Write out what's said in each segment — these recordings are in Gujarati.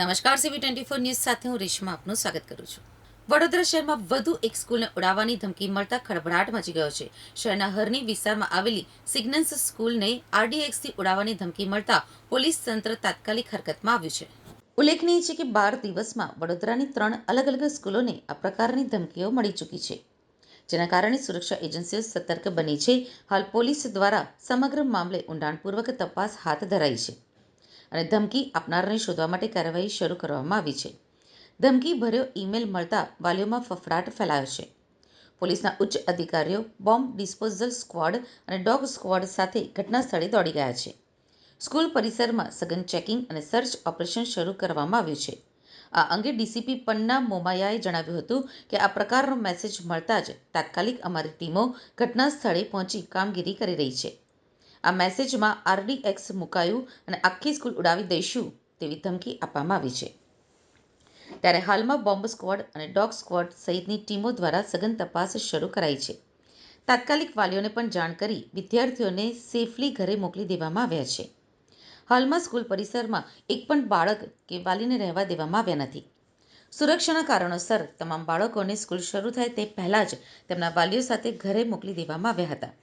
નમસ્કાર સીવી ટ્વેન્ટી ફોર ન્યૂઝ સાથે હું રેશમા આપનું સ્વાગત કરું છું. વડોદરા શહેરમાં વધુ એક સ્કૂલને ઉડાવવાની ધમકી મળતા ખળભળાટ મચી ગયો છે. શહેરના હરની વિસ્તારમાં આવેલી સિગ્નન્સ સ્કૂલને આરડીએક્સથી ઉડાવવાની ધમકી મળતા પોલીસ તંત્ર તાત્કાલિક હરકતમાં આવ્યું છે. ઉલ્લેખનીય છે કે બાર દિવસમાં વડોદરાની ત્રણ અલગ અલગ સ્કૂલોને આ પ્રકારની ધમકીઓ મળી ચૂકી છે. જેના કારણે સુરક્ષા એજન્સીઓ સતર્ક બની છે. હાલ પોલીસ દ્વારા સમગ્ર મામલે ઊંડાણપૂર્વક તપાસ હાથ ધરાઈ છે. અને ધમકી આપનારને શોધવા માટે કાર્યવાહી શરૂ કરવામાં આવી છે. ધમકી ભર્યો ઈમેલ મળતા વાલીઓમાં ફફડાટ ફેલાયો છે. પોલીસના ઉચ્ચ અધિકારીઓ, બોમ્બ ડિસ્પોઝલ સ્ક્વોડ અને ડોગ સ્ક્વોડ સાથે ઘટના સ્થળે દોડી ગયા છે. સ્કૂલ પરિસરમાં સઘન ચેકિંગ અને સર્ચ ઓપરેશન શરૂ કરવામાં આવ્યું છે. આ અંગે ડીસીપી પન્ના મોમાયાએ જણાવ્યું હતું કે આ પ્રકારનો મેસેજ મળતા જ તાત્કાલિક અમારી ટીમો ઘટના સ્થળે પહોંચી કામગીરી કરી રહી છે. આ મેસેજમાં આરડીએક્સ મુકાયું અને આખી સ્કૂલ ઉડાવી દઈશું તેવી ધમકી આપવામાં આવી છે. ત્યારે હાલમાં બોમ્બ સ્ક્વોડ અને ડોગ સ્ક્વોડ સહિતની ટીમો દ્વારા સઘન તપાસ શરૂ કરાઈ છે. તાત્કાલિક વાલીઓને પણ જાણ કરી વિદ્યાર્થીઓને સેફલી ઘરે મોકલી દેવામાં આવ્યા છે. હાલમાં સ્કૂલ પરિસરમાં એક પણ બાળક કે વાલીને રહેવા દેવામાં આવ્યા નથી. સુરક્ષાના કારણોસર તમામ બાળકોને સ્કૂલ શરૂ થાય તે પહેલાં જ તેમના વાલીઓ સાથે ઘરે મોકલી દેવામાં આવ્યા હતા.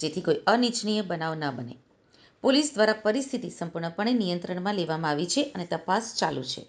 જેથી કોઈ અનિચ્છનીય બનાવ ન બને. પોલીસ દ્વારા પરિસ્થિતિ સંપૂર્ણપણે નિયંત્રણમાં લેવામાં આવી છે અને તપાસ ચાલુ છે.